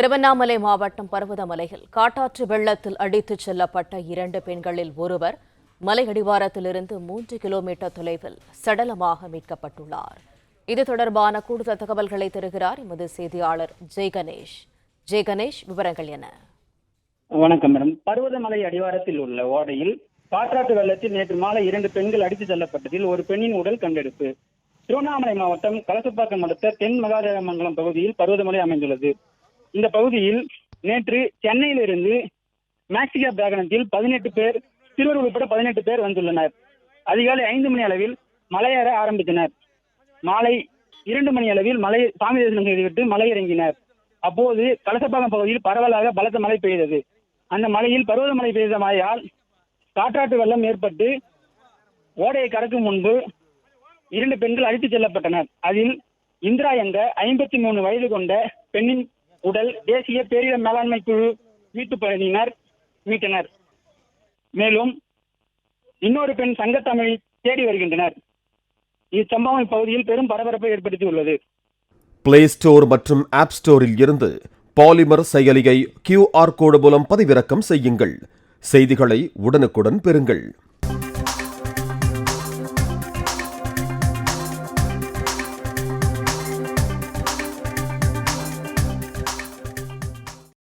திருவண்ணாமலை மாவட்டம் பர்வதமலையில் காட்டாற்று வெள்ளத்தில் அடித்துச் செல்லப்பட்ட இரண்டு பெண்களில் ஒருவர் மலை அடிவாரத்திலிருந்து மூன்று கிலோமீட்டர் தொலைவில் சடலமாக மீட்கப்பட்டுள்ளார். இது தொடர்பான கூடுதல் தகவல்களை தருகிறார் எமது செய்தியாளர் ஜெய் கணேஷ். ஜெய் கணேஷ் விவரங்கள் என்ன? வணக்கம் மேடம். பர்வதமலை அடிவாரத்தில் உள்ள ஓடையில் காற்றாற்று வெள்ளத்தில் நேற்று மாலை இரண்டு பெண்கள் அடித்துச் செல்லப்பட்டதில் ஒரு பெண்ணின் உடல் கண்டெடுப்பு. திருவண்ணாமலை மாவட்டம் கலசப்பாக்கம் அடுத்த தென் மகாதேவமங்கலம் பகுதியில் பருவதமலை அமைந்துள்ளது. இந்த பகுதியில் நேற்று சென்னையிலிருந்து மேக்சிகா பிராகணத்தில் பதினெட்டு பேர் சிறுவர் உட்பட பதினெட்டு பேர் வந்துள்ளனர். அதிகாலை ஐந்து மணி அளவில் மலையேற ஆரம்பித்தனர். மாலை இரண்டு மணி அளவில் மலை சாமி தரிசனம் செய்துவிட்டு மலை இறங்கினர். அப்போது கலசப்பாக்கம் பகுதியில் பரவலாக பலத்த மழை பெய்தது. அந்த மலையில் பருவதமழை பெய்த மழையால் காற்றாற்று வெள்ளம் ஏற்பட்டு ஓடையை கடக்கும் முன்பு இரண்டு பெண்கள் அடித்துச் செல்லப்பட்டனர். அதில் இந்திரா என்ற ஐம்பத்தி மூணு வயது கொண்ட பெண்ணின் உடல் தேசிய பேரிடர் மேலாண்மை குழு மீட்புப் பகுதியினர் மீட்டனர். மேலும் இன்னொரு பெண் சங்கத்தமிழை தேடி வருகின்றனர். இச்சம்பவம் இப்பகுதியில் பெரும் பரபரப்பை ஏற்படுத்தியுள்ளது. பிளே ஸ்டோர் மற்றும் ஆப் ஸ்டோரில் இருந்து பாலிமர் செயலியை கியூஆர் கோடு மூலம் பதிவிறக்கம் செய்யுங்கள். செய்திகளை உடனுக்குடன் பெறுங்கள்.